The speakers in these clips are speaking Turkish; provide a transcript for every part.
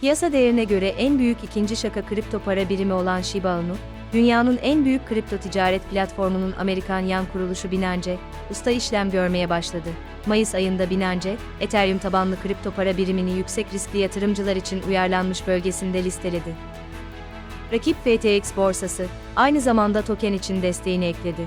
Piyasa değerine göre en büyük ikinci şaka kripto para birimi olan Shiba Inu, dünyanın en büyük kripto ticaret platformunun Amerikan yan kuruluşu Binance, usta işlem görmeye başladı. Mayıs ayında Binance, Ethereum tabanlı kripto para birimini yüksek riskli yatırımcılar için uyarlanmış bölgesinde listeledi. Rakip FTX borsası, aynı zamanda token için desteğini ekledi.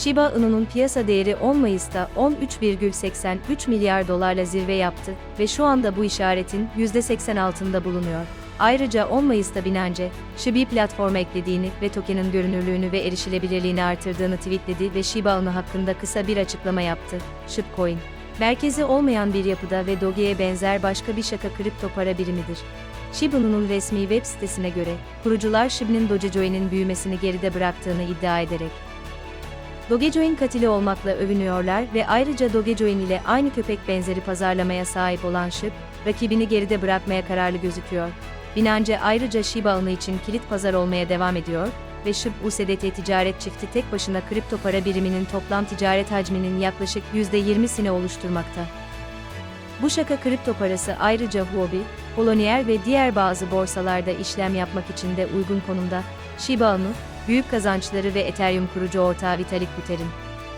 Shiba Inu'nun piyasa değeri 10 Mayıs'ta 13,83 milyar dolarla zirve yaptı ve şu anda bu işaretin %80 altında bulunuyor. Ayrıca 10 Mayıs'ta Binance, Shibi platforma eklediğini ve tokenin görünürlüğünü ve erişilebilirliğini artırdığını tweetledi ve Shiba Inu hakkında kısa bir açıklama yaptı. Shibcoin, merkezi olmayan bir yapıda ve Doge'ye benzer başka bir şaka kripto para birimidir. Shiba Inu'nun resmi web sitesine göre, kurucular Shibi'nin Dogecoin'in büyümesini geride bıraktığını iddia ederek, Dogecoin katili olmakla övünüyorlar ve ayrıca Dogecoin ile aynı köpek benzeri pazarlamaya sahip olan SHIB, rakibini geride bırakmaya kararlı gözüküyor. Binance ayrıca Shiba Inu için kilit pazar olmaya devam ediyor ve SHIB USDT ticaret çifti tek başına kripto para biriminin toplam ticaret hacminin yaklaşık %20'sini oluşturmakta. Bu şaka kripto parası ayrıca Huobi, Polonieer ve diğer bazı borsalarda işlem yapmak için de uygun konumda. Shiba Inu, büyük kazançları ve Ethereum kurucu ortağı Vitalik Buterin,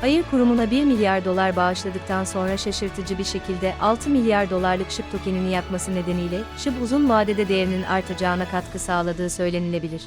Hayır kurumuna 1 milyar dolar bağışladıktan sonra şaşırtıcı bir şekilde 6 milyar dolarlık SHIB tokenini yakması nedeniyle SHIB uzun vadede değerinin artacağına katkı sağladığı söylenilebilir.